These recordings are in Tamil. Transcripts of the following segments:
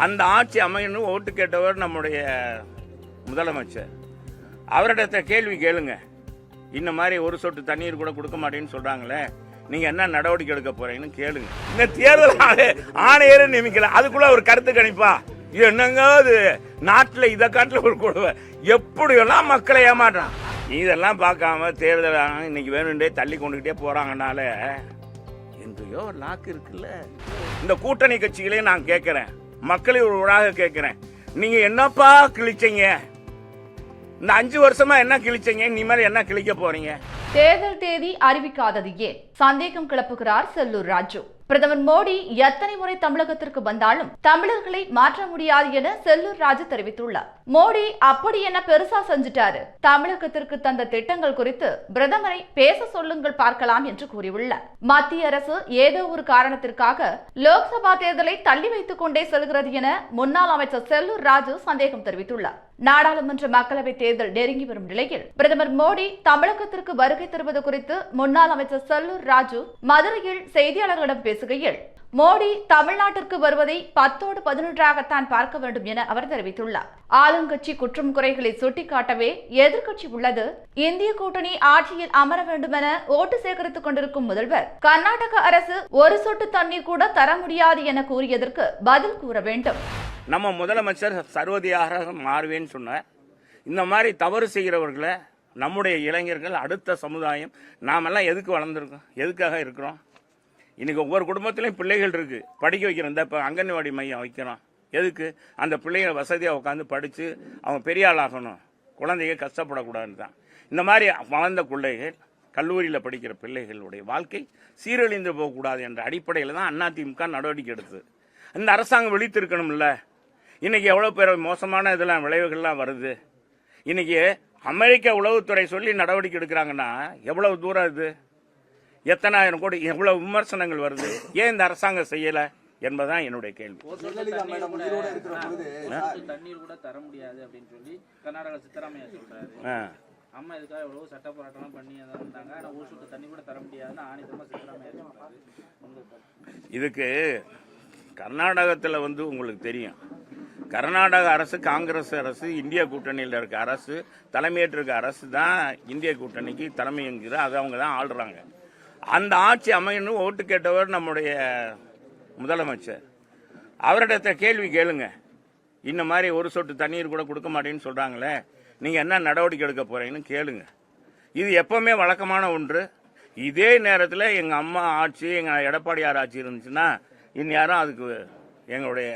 அந்த ஆட்சி அமையணும் ஓட்டு கேட்டவர் நம்முடைய முதலமைச்சர். அவரிடத்த கேள்வி கேளுங்க. இந்த மாதிரி ஒரு சொட்டு தண்ணீர் கூட கொடுக்க மாட்டேன்னு சொல்றாங்களே நீங்க என்ன நடவடிக்கை எடுக்க போறீங்கன்னு கேளுங்க. இந்த தேர்தல் ஆணை- ஆணையரை நியமிக்கல. அதுக்குள்ள ஒரு கருத்து கணிப்பா. என்னங்க அது நாட்டுல இதை காட்டுல ஒரு கொடுவை எப்படியெல்லாம் மக்களை ஏமாற்றான் இதெல்லாம் பார்க்காம தேர்தல் இன்னைக்கு வேணுண்டே தள்ளி கொண்டுகிட்டே போறாங்கனால எங்கேயோ ஒரு லாக்கு இருக்குல்ல. இந்த கூட்டணி கட்சிகளையும் நான் கேட்கிறேன். மக்களை ஒரு ஊடாக கேட்குறேன். நீங்கள் என்னப்பா கிழிச்சீங்க? இந்த அஞ்சு வருஷமா என்ன கிழிச்சீங்க? இனிமேல் என்ன கிழிக்க போறீங்க? தேர்தல் தேதி அறிவிக்காதது ஏன்? சந்தேகம் கிளப்புகிறார் செல்லூர் ராஜு. பிரதமர் மோடி எத்தனை முறை தமிழகத்திற்கு வந்தாலும் தமிழர்களை மாற்ற முடியாது என செல்லூர் ராஜு தெரிவித்துள்ளார். மோடி அப்படி என்ன பெருசா செஞ்சிட்டாரு? தமிழகத்திற்கு தந்த திட்டங்கள் குறித்து பிரதமரை பேச சொல்லுங்கள் பார்க்கலாம் என்று கூறியுள்ளார். மத்திய அரசு ஏதோ ஒரு காரணத்திற்காக லோக்சபா தேர்தலை தள்ளி வைத்துக் கொண்டே செல்கிறது என முன்னாள் அமைச்சர் செல்லூர் ராஜு சந்தேகம் தெரிவித்துள்ளார். நாடாளுமன்ற மக்களவை தேர்தல் நெருங்கி வரும் நிலையில் பிரதமர் மோடி தமிழகத்திற்கு வருகை தருவது குறித்து முன்னாள் அமைச்சர் செல்லூர் ராஜு மதுரையில் செய்தியாளர்களிடம் பேசுகையில் மோடி தமிழ்நாட்டிற்கு வருவதை பத்தோடு பதினொன்றாகத்தான் பார்க்க வேண்டும் என அவர் தெரிவித்துள்ளார். ஆளுங்கட்சி குற்றம் குறைகளை சுட்டிக்காட்டவே எதிர்க்கட்சி உள்ளது. இந்திய கூட்டணி ஆட்சியில் அமர வேண்டும் என ஓட்டு சேகரித்துக் கொண்டிருக்கும் முதல்வர் கர்நாடக அரசு ஒரு சொட்டு தண்ணீர் கூட தர முடியாது என கூறியதற்கு பதில் கூற வேண்டும். நம்ம முதலமைச்சர் சர்வதியாக மாறுவேன்னு சொன்னார். இந்த மாதிரி தவறு செய்கிறவர்களை நம்முடைய இளைஞர்கள் அடுத்த சமுதாயம் நாமெல்லாம் எதுக்கு வளர்ந்துருக்கோம்? எதுக்காக இருக்கிறோம்? இன்றைக்கி ஒவ்வொரு குடும்பத்திலையும் பிள்ளைகள் இருக்குது படிக்க வைக்கிறோம். இந்த இப்போ அங்கன்வாடி மையம் வைக்கிறோம். எதுக்கு? அந்த பிள்ளைகளை வசதியாக உட்காந்து படித்து அவங்க பெரிய ஆளாகணும் குழந்தைங்க கஷ்டப்படக்கூடாதுன்னு தான் இந்த மாதிரி வளர்ந்த பிள்ளைகள் கல்லூரியில் படிக்கிற பிள்ளைகளுடைய வாழ்க்கை சீரழிந்து போகக்கூடாது என்ற அடிப்படையில் தான் அதிமுக நடவடிக்கை எடுத்தது. இந்த அரசாங்கம் விழித்திருக்கணும்ல. இன்றைக்கி எவ்வளோ பேர் மோசமான இதெல்லாம் விளைவுகள்லாம் வருது. இன்றைக்கி அமெரிக்க உளவுத்துறை சொல்லி நடவடிக்கை எடுக்கிறாங்கன்னா எவ்வளவு தூரம் இது? எத்தனாயிரம் கோடி எவ்வளவு விமர்சனங்கள் வருது? ஏன் இந்த அரசாங்கம் செய்யல என்பதுதான் என்னுடைய கேள்வி. தண்ணீர் கூட தர முடியாது அப்படின்னு சொல்லி கர்நாடகா சித்தராமையா சொல்றாரு. ஆ. அம்மா இதுக்காக எவ்வளவு சட்ட போராட்டம்லாம் பண்ணி அதான் வந்தாங்க. ஆனா ஒரு சொட்டு தண்ணி கூட தர முடியாதுன்னு ஆணித்தமா சித்தராமையா சொல்றாரு. உங்க கருத்து? இதுக்கு கர்நாடகத்தில் வந்து உங்களுக்கு தெரியும். கர்நாடக அரசு காங்கிரஸ் அரசு இந்திய கூட்டணியில் இருக்க அரசு தலைமையேற்றிருக்க அரசு தான் இந்திய கூட்டணிக்கு தலைமைங்கிறது அது அவங்க தான் ஆள்றாங்க. அந்த ஆட்சி அமையணும் ஓட்டு கேட்டவர் நம்முடைய முதலமைச்சர். அவரிடத்த கேள்வி கேளுங்க. இந்த மாதிரி ஒரு சொட்டு தண்ணீர் கூட கொடுக்க மாட்டேன்னு சொல்கிறாங்களே நீங்கள் என்ன நடவடிக்கை எடுக்க போகிறீங்கன்னு கேளுங்க. இது எப்பவுமே வழக்கமான ஒன்று. இதே நேரத்தில் எங்கள் அம்மா ஆட்சி எங்கள் எடப்பாடியார் ஆட்சி இருந்துச்சுன்னா இந்நேரம் அதுக்கு எங்களுடைய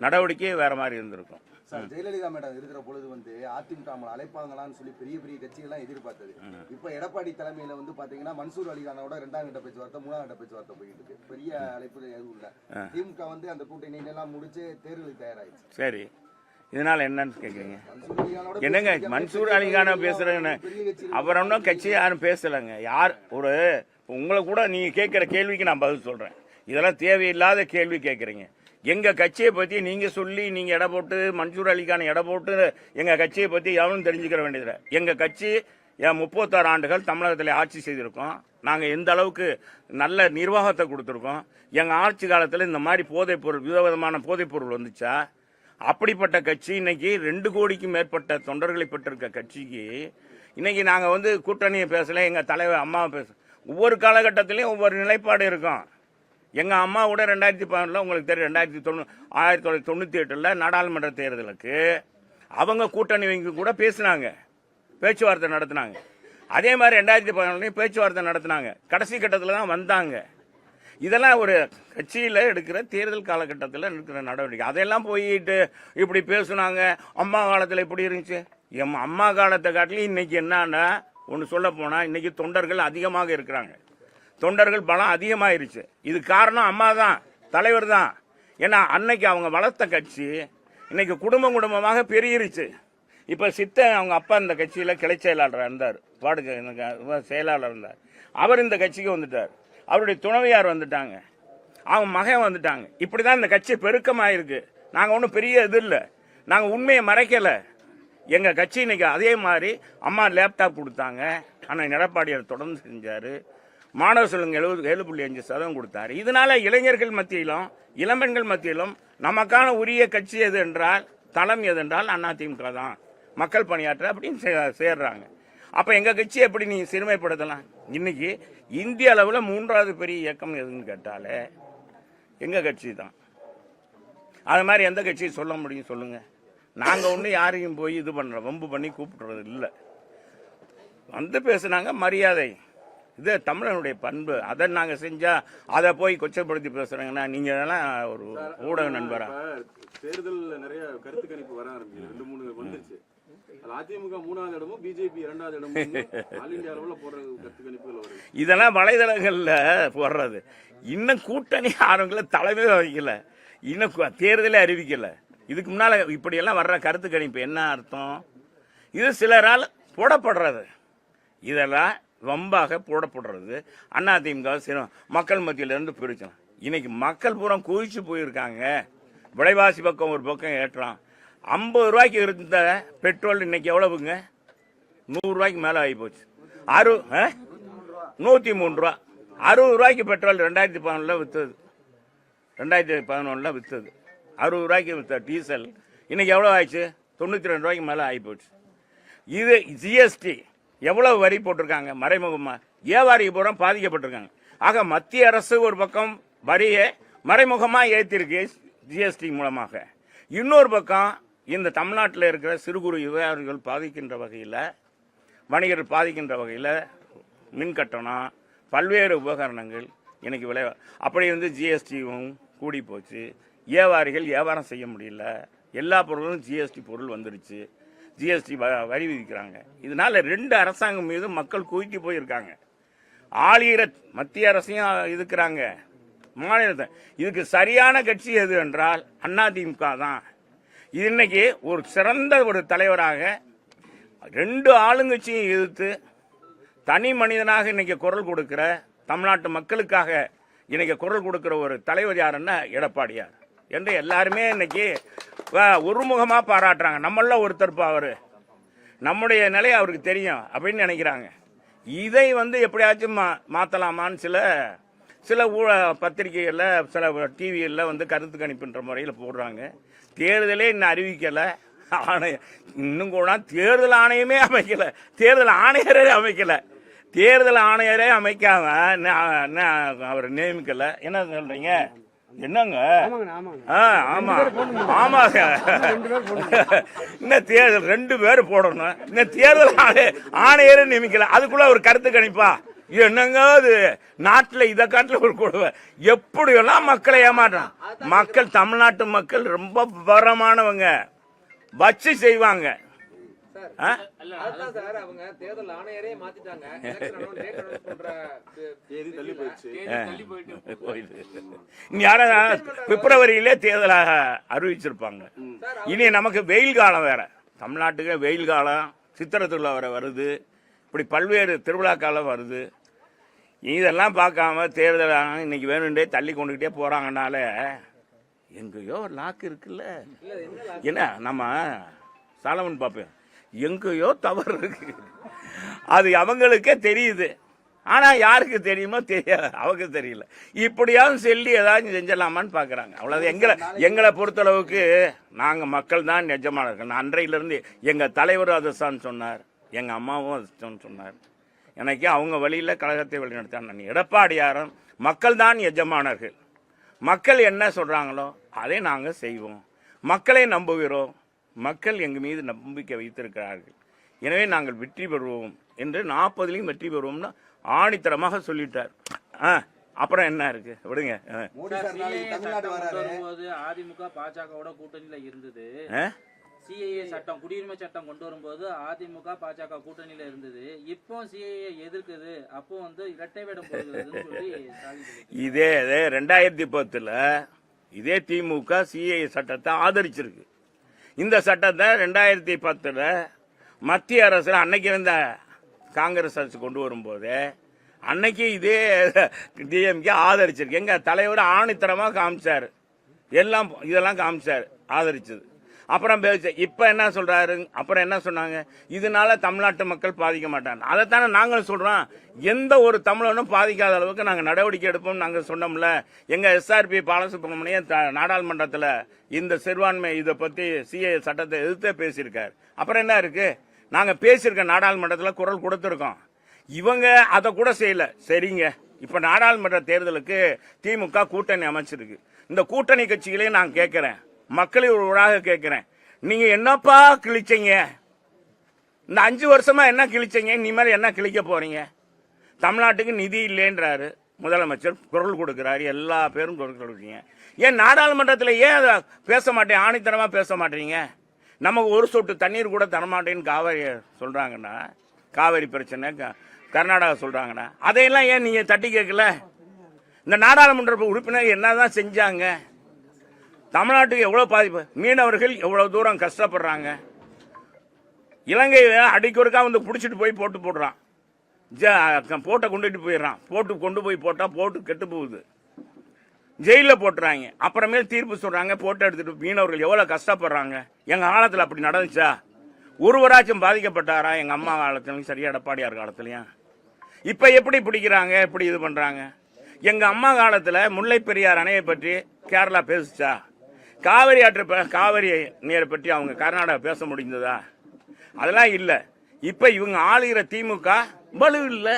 நடவடிக்கையே வேற மாதிரி இருந்திருக்கும். சார் ஜெயலலிதா மேடம் இருக்கிற பொழுது வந்து அதிமுக அழைப்பாங்களான்னு சொல்லி பெரிய பெரிய கட்சிகள்லாம் எதிர்பார்த்தது. இப்ப எடப்பாடி தலைமையில வந்து பாத்தீங்கன்னா மன்சூர் அலிகானோட ரெண்டாம் கட்ட பேச்சுவார்த்தை மூணாம் கட்ட பேச்சுவார்த்தை போயிட்டு இருக்கு. பெரிய அழைப்பு எதுவும் இல்ல. திமுக வந்து அந்த கூட்டணி எல்லாம் முடிச்சு தேர்தலுக்கு தயாராயிடுச்சு. சரி. இதனால என்னன்னு கேட்குறீங்க என்னங்க மன்சூர் அலிகான கட்சி அவர் ஒன்றும் கட்சி யாரும் பேசலைங்க. யார்? ஒரு உங்களை கூட நீங்க கேட்குற கேள்விக்கு நான் பதில் சொல்றேன். இதெல்லாம் தேவையில்லாத கேள்வி கேட்குறீங்க எங்க கட்சியை பத்தி நீங்க சொல்லி நீங்க எடை போட்டு மன்சூர் அலிக்கான எடை போட்டு எங்க கட்சியை பத்தி எவனும் தெரிஞ்சுக்கிற வேண்டியதில்லை. எங்க கட்சி என் முப்பத்தாறு ஆண்டுகள் தமிழகத்தில் ஆட்சி செய்திருக்கோம். நாங்கள் எந்த அளவுக்கு நல்ல நிர்வாகத்தை கொடுத்துருக்கோம். எங்கள் ஆட்சி காலத்தில் இந்த மாதிரி போதைப் பொருள் விதவிதமான போதைப் பொருள் வந்துச்சா? அப்படிப்பட்ட கட்சி இன்னைக்கு ரெண்டு கோடிக்கு மேற்பட்ட தொண்டர்களை பெற்றிருக்க கட்சிக்கு இன்னைக்கு நாங்கள் வந்து கூட்டணியை பேசல எங்கள் தலைவர் அம்மாவை பேச ஒவ்வொரு காலகட்டத்திலையும் ஒவ்வொரு நிலைப்பாடு இருக்கும். எங்கள் அம்மா கூட ரெண்டாயிரத்தி பதினொன்றில் உங்களுக்கு தெரியும் ரெண்டாயிரத்தி தொண்ணூ ஆயிரத்தி தொள்ளாயிரத்தி தொண்ணூற்றி எட்டில் நாடாளுமன்ற தேர்தலுக்கு அவங்க கூட்டணி வங்கி கூட பேசினாங்க. பேச்சுவார்த்தை நடத்தினாங்க. அதே மாதிரி ரெண்டாயிரத்தி பதினொன்றுலையும் பேச்சுவார்த்தை நடத்தினாங்க. கடைசி கட்டத்தில் தான் வந்தாங்க. இதெல்லாம் ஒரு கட்சியில் எடுக்கிற தேர்தல் காலகட்டத்தில் இருக்கிற நடவடிக்கை. அதையெல்லாம் போயிட்டு இப்படி பேசுனாங்க. அம்மா காலத்தில் இப்படி இருந்துச்சு. எம் அம்மா காலத்தை காட்டிலும் இன்னைக்கு என்னன்னா ஒன்று சொல்ல போனால் இன்னைக்கு தொண்டர்கள் அதிகமாக இருக்கிறாங்க. தொண்டர்கள் பலம் அதிகமாயிருச்சு. இது காரணம் அம்மா தான் தலைவர் தான். ஏன்னா அன்னைக்கு அவங்க வளர்த்த கட்சி இன்னைக்கு குடும்பம் குடும்பமாக பெருகிருச்சு. இப்போ சித்தன் அவங்க அப்பா இந்த கட்சியில் கிளை செயலாளராக இருந்தார். வார்டு செயலாளர் இருந்தார். அவர் இந்த கட்சிக்கு வந்துட்டார். அவருடைய துணைவியார் வந்துட்டாங்க. அவங்க மகன் வந்துட்டாங்க. இப்படி தான் இந்த கட்சி பெருக்கமாயிருக்கு. நாங்கள் ஒன்றும் பெரிய இது இல்லை. நாங்கள் உண்மையை மறைக்கலை. எங்கள் கட்சி இன்னைக்கு அதே மாதிரி அம்மா லேப்டாப் கொடுத்தாங்க. ஆனால் எடப்பாடியார் தொடர்ந்து செஞ்சார். மாணவர் செல்வங்க எழுபது ஏழு புள்ளி அஞ்சு சதவீதம் கொடுத்தாரு. இதனால இளைஞர்கள் மத்தியிலும் இளம்பெண்கள் மத்தியிலும் நமக்கான உரிய கட்சி எது என்றால் தளம் எது என்றால் அதிமுக தான். மக்கள் பணியாற்ற அப்படின்னு சே- சேர்றாங்க. அப்போ எங்கள் கட்சி எப்படி நீங்கள் சிறுமைப்படுத்தலாம்? இன்னைக்கு இந்திய அளவில் மூன்றாவது பெரிய இயக்கம் எதுன்னு கேட்டாலே எங்கள் கட்சி தான். அது மாதிரி எந்த கட்சியும் சொல்ல முடியும் சொல்லுங்க. நாங்கள் ஒன்று யாரையும் போய் இது பண்ணுறோம் வம்பு பண்ணி கூப்பிடுறது இல்லை. வந்து பேசுனாங்க மரியாதை. இது தமிழனுடைய பண்பு. அதை நாங்க செஞ்சா அதை போய் கொச்சப்படுத்தி பேசுறாங்கன்னா நீங்க எல்லாம் ஒரு ஊடக நண்பரா? இப்ப தேர்தல்ல நிறைய கருத்து கணிப்பு வர ஆரம்பிச்சு ரெண்டு மூணு வந்துருச்சு. அதிமுக மூணாவது இடமும் பிஜேபி இரண்டாவது இடமும் ஆல் இந்தியா அளவுல போடுற கருத்து கணிப்புகள் வருது. இதெல்லாம் வலைதளங்கள்ல வர்றது இன்னும் கூட்டணி ஆரம்பிக்கல தலைமை வைக்கல. இன்னும் தேர்தலே அறிவிக்கல. இதுக்கு முன்னால இப்படியெல்லாம் வர்ற கருத்து கணிப்பு என்ன அர்த்தம்? இது சிலரால் போடப்படுறது. இதெல்லாம் வம்பாக போடப்படுறது. அதிமுக சில மக்கள் மத்தியிலிருந்து பிரிச்சோம். இன்னைக்கு மக்கள் பூரா குவிச்சு போயிருக்காங்க. விலைவாசி பக்கம் ஒரு பக்கம் ஏற்றான் ஐம்பது ரூபாய்க்கு இருந்த பெட்ரோல் இன்னைக்கு எவ்வளவுங்க? நூறுரூவாய்க்கு மேலே ஆகி போச்சு. அறு நூற்றி மூணு ரூபா. அறுபது ரூபாய்க்கு பெட்ரோல் ரெண்டாயிரத்தி பதினொன்றில் விற்றுது ரெண்டாயிரத்தி பதினொன்றில் விற்றுது அறுபது ரூபாய்க்கு விற்ற டீசல் இன்னைக்கு எவ்வளோ ஆயிடுச்சு? தொண்ணூற்றி ரெண்டு ரூபாய்க்கு மேலே ஆகி போச்சு. இது ஜிஎஸ்டி. எவ்வளவு வரி போட்டிருக்காங்க? மறைமுகமாக வியாபாரி பூரா பாதிக்கப்பட்டிருக்காங்க. ஆக மத்திய அரசு ஒரு பக்கம் வரியை மறைமுகமாக ஏற்றிருக்கு ஜிஎஸ்டி மூலமாக. இன்னொரு பக்கம் இந்த தமிழ்நாட்டில் இருக்கிற சிறு குறு வியாபாரிகள் பாதிக்கின்ற வகையில் வணிகர் பாதிக்கின்ற வகையில் மின் கட்டணம் பல்வேறு உபகரணங்கள் இன்னைக்கு விளை அப்படி வந்து ஜிஎஸ்டியும் கூடி போச்சு. வியாபாரிகள் வியாபாரம் செய்ய முடியல. எல்லா பொருளும் ஜிஎஸ்டி பொருள் வந்துருச்சு. ஜிஎஸ்டி வரி விதிக்கிறாங்க இதனால ரெண்டு அரசாங்கம் மீது மக்கள் குவித்து போயிருக்காங்க. ஆளுகிற மத்திய அரசையும் இருக்கிறாங்க மாநிலத்தை. இதுக்கு சரியான கட்சி எது என்றால் அதிமுக தான். இது இன்னைக்கு ஒரு சிறந்த ஒரு தலைவராக ரெண்டு ஆளுங்கட்சியும் எதிர்த்து தனி மனிதனாக இன்னைக்கு குரல் கொடுக்கிற தமிழ்நாட்டு மக்களுக்காக இன்னைக்கு குரல் கொடுக்கிற ஒரு தலைவர் யாருன்னா எடப்பாடியார். என்று எல்லாருமே இன்னைக்கு ஒருமுகமாக பாராட்டுறாங்க. நம்மள ஒருத்தர் அவர். நம்முடைய நிலை அவருக்கு தெரியும் அப்படின்னு நினைக்கிறாங்க. இதை வந்து எப்படியாச்சும் மா மாற்றலாமான்னு சில சில ஊழ பத்திரிகைகளில் சில டிவிகளில் வந்து கருத்து கணிப்புன்ற முறையில் போடுறாங்க. தேர்தலே இன்னும் அறிவிக்கலை. ஆணையம் இன்னும் கூட தேர்தல் ஆணையமே அமைக்கலை. தேர்தல் ஆணையரே அமைக்கலை. தேர்தல் ஆணையரே அமைக்காம அவர் நியமிக்கலை. என்ன சொல்கிறீங்க என்னங்க? ஆமா. ஆமாங்க. இன்னும் தேர்தல் ரெண்டு பேரும் போடணும். இன்னும் தேர்தல் ஆணைய ஆணையரே நியமிக்கல. அதுக்குள்ள ஒரு கருத்து கணிப்பா. என்னங்க அது? நாட்டுல இதை காட்டுல ஒரு கொடுமை. எப்படியெல்லாம் மக்களை ஏமாற்றான் மக்கள் தமிழ்நாட்டு மக்கள் ரொம்ப விவரமானவங்க. வச்சு செய்வாங்க. பிப்ரவரியிலே தேர்தலாக அறிவிச்சிருப்பாங்க. இனி நமக்கு வெயில் காலம் வேற. தமிழ்நாட்டுக்கு வெயில் காலம். சித்திரை திருவிழா வேற வருது. இப்படி பல்வேறு திருவிழா காலம் வருது. இதெல்லாம் பார்க்காம தேர்தல் இன்னைக்கு வேணுண்டே தள்ளி கொண்டுகிட்டே போறாங்கனால எங்கேயோ ஒரு லாக்கு இருக்குல்ல. என்ன நம்ம சாலமன் பாப்பேன். எங்கேயோ தவறு இருக்கு. அது அவங்களுக்கே தெரியுது. ஆனால் யாருக்கு தெரியுமோ தெரியாது அவங்க தெரியல. இப்படியாவது சொல்லி ஏதாச்சும் செஞ்சிடலாமான்னு பார்க்குறாங்க அவ்வளோதான் எங்களை எங்களை பொறுத்தளவுக்கு நாங்கள் மக்கள் தான் நிஜமானர்கள் நான் அன்றையிலேருந்து எங்கள் தலைவர் அதுதான் சொன்னார். எங்கள் அம்மாவும் அதுதான் சொன்னார். எனக்கு அவங்க வழியில் கழகத்தை வழிநடத்தான் நான் எடப்பாடியாரும் மக்கள் தான் எஜமானர்கள் மக்கள் என்ன சொல்கிறாங்களோ அதை நாங்கள் செய்வோம். மக்களை நம்புகிறோம். மக்கள் எங்க மீது நம்பிக்கை வைத்திருக்கிறார்கள். எனவே நாங்கள் வெற்றி பெறுவோம் என்று நாற்பதுலையும் வெற்றி பெறுவோம்னு ஆணித்தரமாக சொல்லிட்டார். ஆ, அப்புறம் என்ன இருக்கு? விடுங்க. அதிமுக பாஜகவோட கூட்டணியில இருந்தது? சிஏஏ சட்டம் குடியுரிமை சட்டம் கொண்டு வரும்போது அதிமுக பாஜக கூட்டணியில இருந்தது. இப்போ சிஏஏ எதிர்க்குது. அப்போ வந்து இரட்டை வேடம். இதே இதே ரெண்டாயிரத்தி பத்துல இதே திமுக சிஏ சட்டத்தை ஆதரிச்சிருக்கு. இந்த சட்டத்தை ரெண்டாயிரத்தி பத்தில் மத்திய அரசு அன்னைக்கு இருந்த காங்கிரஸ் அரசு கொண்டு வரும்போது அன்னைக்கு இதே டிஎம்கே ஆதரிச்சிருக்கு. எங்கள் தலைவர் ஆணித்தரமாக காமிச்சார். எல்லாம் இதெல்லாம் காமிச்சார். ஆதரிச்சது. அப்புறம் பேச. இப்ப என்ன சொல்றாரு? அப்புறம் என்ன சொன்னாங்க? இதனால தமிழ்நாட்டு மக்கள் பாதிக்க மாட்டாங்க. அதைத்தானே நாங்களும் சொல்றோம். எந்த ஒரு தமிழனும் பாதிக்காத அளவுக்கு நாங்கள் நடவடிக்கை எடுப்போம் நாங்க சொன்னோம்ல. எங்க எஸ்ஆர்பி பாலசுப்ரமணியன் த- இந்த சிறுபான்மை இதை பத்தி சிஏ சட்டத்தை எதிர்த்தே பேசியிருக்கார். அப்புறம் என்ன இருக்கு? நாங்க பேசியிருக்க நாடாளுமன்றத்தில் குரல் கொடுத்துருக்கோம். இவங்க அதை கூட செய்யல. சரிங்க. இப்ப நாடாளுமன்ற தேர்தலுக்கு திமுக கூட்டணி அமைச்சிருக்கு. இந்த கூட்டணி கட்சிகளையும் நான் கேட்கிறேன். மக்களை ஒரு ஒருவராக கேட்கிறேன். நீங்க என்னப்பா கிழிச்சீங்க? இந்த அஞ்சு வருஷமா என்ன கிழிச்சீங்க? இனிமேல் என்ன கிழிக்க போறீங்க? தமிழ்நாட்டுக்கு நிதி இல்லைன்றாரு. முதலமைச்சர் குரல் கொடுக்கிறாரு. எல்லா பேரும் குரல் கொடுக்குறீங்க. ஏன் நாடாளுமன்றத்தில் ஏன் அதை பேச மாட்டேன்? ஆணைத்தனமாக பேச மாட்டீங்க? நமக்கு ஒரு சொட்டு தண்ணீர் கூட தரமாட்டேன்னு காவேரி சொல்கிறாங்கன்னா காவேரி பிரச்சனை க- கர்நாடகா சொல்கிறாங்கண்ணா அதையெல்லாம் ஏன் நீங்கள் தட்டி கேட்கல? இந்த நாடாளுமன்ற உறுப்பினர் என்ன தான் செஞ்சாங்க? தமிழ்நாட்டுக்கு எவ்வளோ பாதிப்பு? மீனவர்கள் எவ்வளோ தூரம் கஷ்டப்படுறாங்க? இலங்கை அடிக்கொருக்கா வந்து பிடிச்சிட்டு போய் போட்டு போடுறான். ஜ- போட்டை கொண்டுட்டு போயிடுறான். போட்டு கொண்டு போய் போட்டால் போட்டு கெட்டு போகுது. ஜெயிலில் போட்டுறாங்க. அப்புறமே தீர்ப்பு சொல்கிறாங்க போட்டோ எடுத்துட்டு மீனவர்கள் எவ்வளோ கஷ்டப்படுறாங்க? எங்கள் காலத்தில் அப்படி நடந்துச்சா? ஒருவராச்சும் பாதிக்கப்பட்டாரா? எங்கள் அம்மா காலத்துலையும் சரியா எடப்பாடியார் காலத்துலையும். இப்போ எப்படி பிடிக்கிறாங்க? எப்படி இது பண்ணுறாங்க எங்கள் அம்மா காலத்தில் முல்லை பெரியார் அணையை பற்றி கேரளா பேசுச்சா? காவிரி ஆற்று காவிரி நீரை பற்றி அவங்க கர்நாடகா பேச முடிந்ததா? அதெல்லாம் இல்ல. இப்ப இவங்க ஆளுகிற திமுக பலு இல்ல.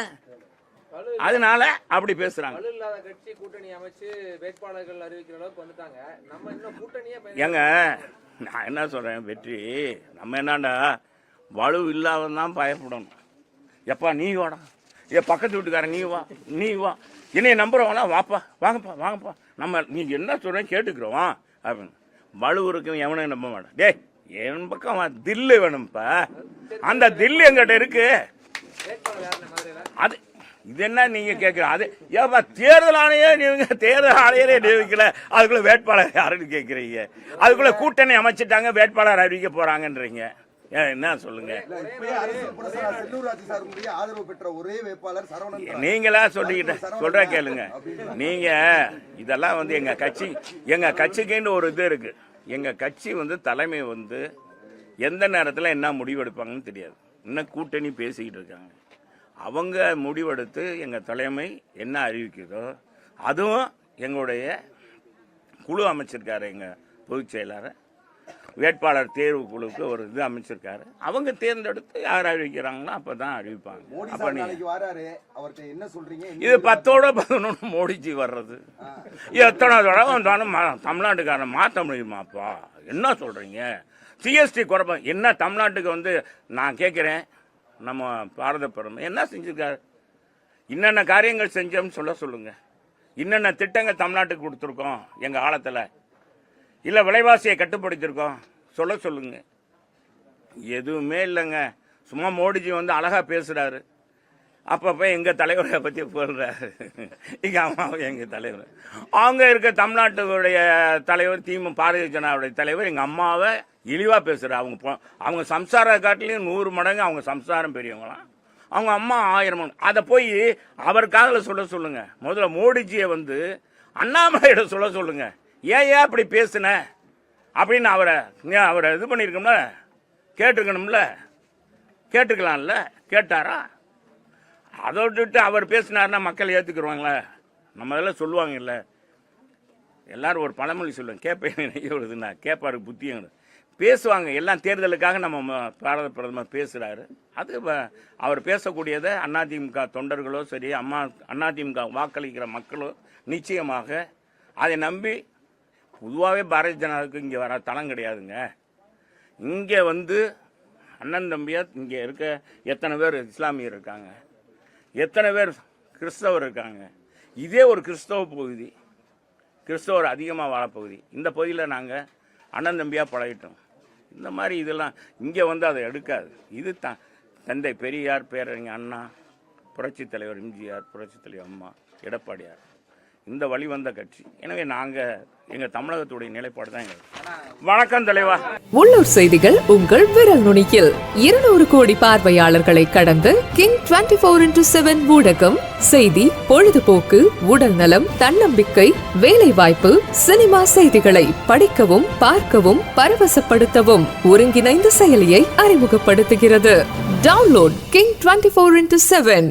அதனால அப்படி பேசுறாங்க. வலு கட்சி கூட்டணி அமைச்சு வேட்பாளர்கள் அறிவிக்கிற அளவுக்கு வந்துட்டாங்க. நம்ம இன்னும் கூட்டணியே பயன் ஏங்க நான் என்ன சொல்றேன் வெற்றி. நம்ம என்னடா வலு இல்லாதவன் தான் பயப்படணும். எப்பா நீ வாடா. ஏ பக்கத்து வீட்டுக்காரன் நீ வா நீ வா. என்னைய நம்புறவனா வாப்பா வாங்கப்பா வாங்கப்பா. நம்ம நீ என்ன சொல்றேன் கேட்டுக்கிறோம். அப்படின்னு வலுவருக்கும் எவனும் எவனையும் நம்ப மாட்டான். டேய் என் பக்கம் வா, தில்லு வேணும்ப்பா. அந்த தில்லு எங்கிட்ட இருக்கு. அது இது என்ன நீங்க கேட்கிற அது ஏப்பா தேர்தல் ஆணையே நீங்க தேர்தல் ஆணையரே நியமிக்கல அதுக்குள்ள வேட்பாளர் யாருன்னு கேட்குறீங்க அதுக்குள்ள கூட்டணி அமைச்சிட்டாங்க வேட்பாளர் அறிவிக்க போறாங்கன்றீங்க. என்ன சொல்லுங்க. நீங்களா சொல்லிக்கிட்ட சொல்ற கேளுங்க. நீங்க இதெல்லாம் வந்து எங்க கட்சி எங்க கட்சிக்குன்னு ஒரு இது இருக்கு. எங்க கட்சி வந்து தலைமை வந்து எந்த நேரத்துல என்ன முடிவெடுப்பாங்கன்னு தெரியாது. இன்னும் கூட்டணி பேசிக்கிட்டு இருக்காங்க. அவங்க முடிவெடுத்து எங்க தலைமை என்ன அறிவிக்குதோ அதுவும் எங்களுடைய குழு அமைச்சிருக்காரு எங்க பொதுச் செயலாளர் வேட்பாளர் தேர்வு குழுவுக்கு ஒரு இது அமைச்சிருக்காரு. அவங்க தேர்ந்தெடுத்து யார் அறிவிக்கிறாங்களோ அறிவிப்பாங்க. அப்ப சார் நீ நாளைக்கு வராரு. அவர்கிட்ட என்ன சொல்றீங்க? என்ன இது பத்தோட பதினொன்று மோடிஜி வர்றது. எத்தனை தடவை வந்தாலும் தமிழ்நாட்டுக்காரன் மாற்ற முடியுமாப்பா? என்ன சொல்றீங்க? சிஎஸ்டி குறைப்ப என்ன தமிழ்நாட்டுக்கு வந்து நான் கேட்குறேன் நம்ம பாரத பிரதமர் என்ன செஞ்சிருக்காரு? என்னென்ன காரியங்கள் செஞ்சோம்னு சொல்ல சொல்லுங்க. என்னென்ன திட்டங்கள் தமிழ்நாட்டுக்கு கொடுத்துருக்கோம் எங்கள் காலத்தில் இல்லை விலைவாசியை கட்டுப்படுத்தியிருக்கோம். சொல்ல சொல்லுங்க. எதுவுமே இல்லைங்க. சும்மா மோடிஜி வந்து அழகா பேசுறாரு. அப்பப்போ எங்கள் தலைவரை பற்றி போடுறாரு இங்கே அம்மாவை எங்கள் தலைவர். அவங்க இருக்க தமிழ்நாட்டுடைய தலைவர் திமு பாரதிய ஜனதாவுடைய தலைவர் எங்கள் அம்மாவை இழிவாக பேசுகிறார் அவங்க அவங்க சம்சார காட்டிலையும் நூறு மடங்கு அவங்க சம்சாரம் பெரியவங்களாம். அவங்க அம்மா ஆயிரம் அதை போய் அவர் காதில் சொல்ல சொல்லுங்கள் முதல்ல மோடிஜியை வந்து அண்ணாமலையிடம் சொல்ல சொல்லுங்கள் ஏன் ஏன் அப்படி பேசுன? அப்படின்னு அவரை நீ அவரை இது பண்ணியிருக்கோம்ல கேட்டிருக்கணும்ல? கேட்டுக்கலாம்ல கேட்டாரா? அதை விட்டுட்டு அவர் பேசினார்னா மக்கள் ஏற்றுக்குருவாங்களே நம்ம இதெல்லாம் சொல்லுவாங்கல்ல. எல்லாரும் ஒரு பழமொழி சொல்லுவேன் கேட்பேன் வருதுண்ணா கேட்பாரு கேட்பாருக்கு புத்தியும் பேசுவாங்க. எல்லாம் தேர்தலுக்காக நம்ம பாரத பிரதமர் பேசுகிறாரு அது அவர் பேசக்கூடியதை அதிமுக தொண்டர்களோ சரி அம்மா அதிமுக வாக்களிக்கிற மக்களோ நிச்சயமாக அதை நம்பி பொதுவாகவே பாரதிய ஜனதாவுக்கு இங்கே வர தளம் கிடையாதுங்க. இங்கே வந்து அண்ணன் தம்பியா இங்கே இருக்க எத்தனை பேர் இஸ்லாமியர் இருக்காங்க? எத்தனை பேர் கிறிஸ்தவர் இருக்காங்க? இதே ஒரு கிறிஸ்தவ பகுதி கிறிஸ்தவர் அதிகமாக வாழ பகுதி இந்த பகுதியில் நாங்கள் அண்ணன் தம்பியாக பழகிட்டோம். இந்த மாதிரி இதெல்லாம் இங்கே வந்து அதை எடுக்காது. இது த தந்தை பெரியார் பேரறிஞர் அண்ணா புரட்சித் தலைவர் எம்ஜிஆர் புரட்சித் தலைவர் அம்மா எடப்பாடியார். இந்த வழி வந்த கட்சி. எனவே நாங்கள் எங்கள் தமிழகத்துடைய நிலைப்பாடு தான் எங்களுக்கு. வணக்கம் தலைவா. உள்ளூர் செய்திகள் உங்கள் விரல் நுனியில். இருநூறு கோடி பார்வையாளர்களை கடந்து King twenty four into seven ஊடகம் செய்தி பொழுதுபோக்கு உடல் நலம் தன்னம்பிக்கை வேலை வாய்ப்பு சினிமா செய்திகளை படிக்கவும் பார்க்கவும் பரவசப்படுத்தவும் ஒருங்கிணைந்த செயலியை அறிமுகப்படுத்துகிறது. Download King twenty four into seven.